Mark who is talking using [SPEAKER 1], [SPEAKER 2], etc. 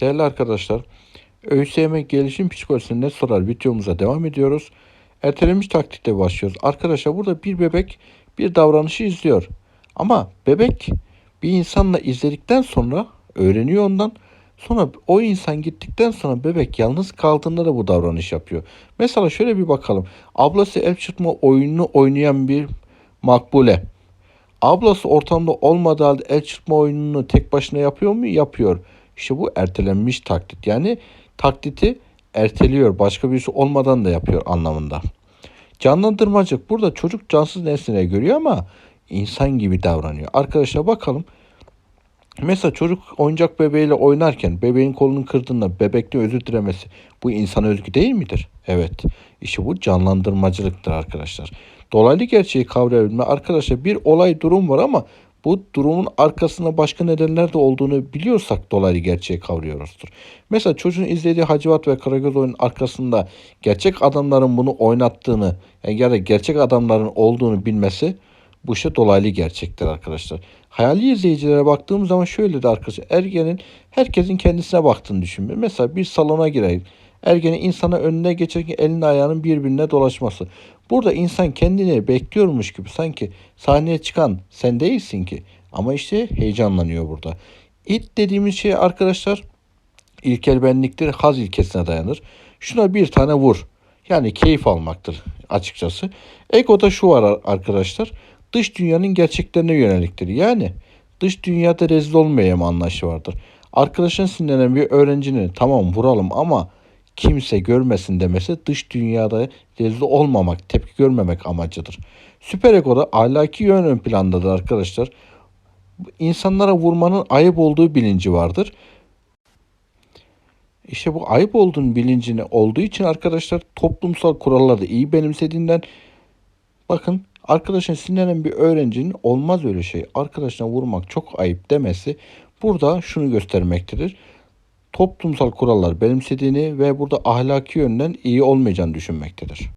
[SPEAKER 1] Değerli arkadaşlar, ÖSYM gelişim psikolojisinde sorar videomuza devam ediyoruz. Ertelenmiş taktikte başlıyoruz. Arkadaşlar burada bir bebek bir davranışı izliyor. Ama bebek bir insanla izledikten sonra öğreniyor ondan. Sonra o insan gittikten sonra bebek yalnız kaldığında da bu davranış yapıyor. Mesela şöyle bir bakalım. Ablası el çırpma oyununu oynayan bir makbule. Ablası ortamda olmadığı halde el çırpma oyununu tek başına yapıyor mu? Yapıyor. İşte bu ertelenmiş taklit. Yani taklidi erteliyor. Başka birisi olmadan da yapıyor anlamında. Canlandırmacık burada çocuk cansız nesne görüyor ama insan gibi davranıyor. Arkadaşlar bakalım. Mesela çocuk oyuncak bebeğiyle oynarken bebeğin kolunu kırdığında bebekte özür dilemesi bu insan özgü değil midir? Evet. İşte bu canlandırmacılıktır arkadaşlar. Dolaylı gerçeği kavrayabilme arkadaşlar bir olay durum var ama bu durumun arkasında başka nedenler de olduğunu biliyorsak dolaylı gerçeği kavruyoruzdur. Mesela çocuğun izlediği Hacivat ve Karagöz oyunun arkasında gerçek adamların bunu oynattığını yani ya da gerçek adamların olduğunu bilmesi bu işte dolaylı gerçektir arkadaşlar. Hayali izleyicilere baktığım zaman şöyle de arkadaşlar. Ergenin herkesin kendisine baktığını düşünün. Mesela bir salona gireyim. Ergenin insana önüne geçerken elinin ayağının birbirine dolaşması. Burada insan kendini bekliyormuş gibi sanki sahneye çıkan sen değilsin ki. Ama işte heyecanlanıyor burada. İt dediğimiz şey arkadaşlar ilkel benliktir. Haz ilkesine dayanır. Şuna bir tane vur. Yani keyif almaktır açıkçası. Ego'da şu var arkadaşlar. Dış dünyanın gerçeklerine yöneliktir. Yani dış dünyada rezil olmayayım anlayışı vardır. Arkadaşın sinirlenen bir öğrencinin tamam vuralım ama kimse görmesin demesi dış dünyada rezil olmamak, tepki görmemek amacıdır. Süper egoda ahlaki yön ön plandadır arkadaşlar. İnsanlara vurmanın ayıp olduğu bilinci vardır. İşte bu ayıp olduğunu bilincini olduğu için arkadaşlar toplumsal kuralları da iyi benimsediğinden bakın arkadaşın sinirlenen bir öğrencinin olmaz öyle şey. Arkadaşına vurmak çok ayıp demesi burada şunu göstermektedir. Toplumsal kurallar benimsediğini ve burada ahlaki yönden iyi olmayacağını düşünmektedir.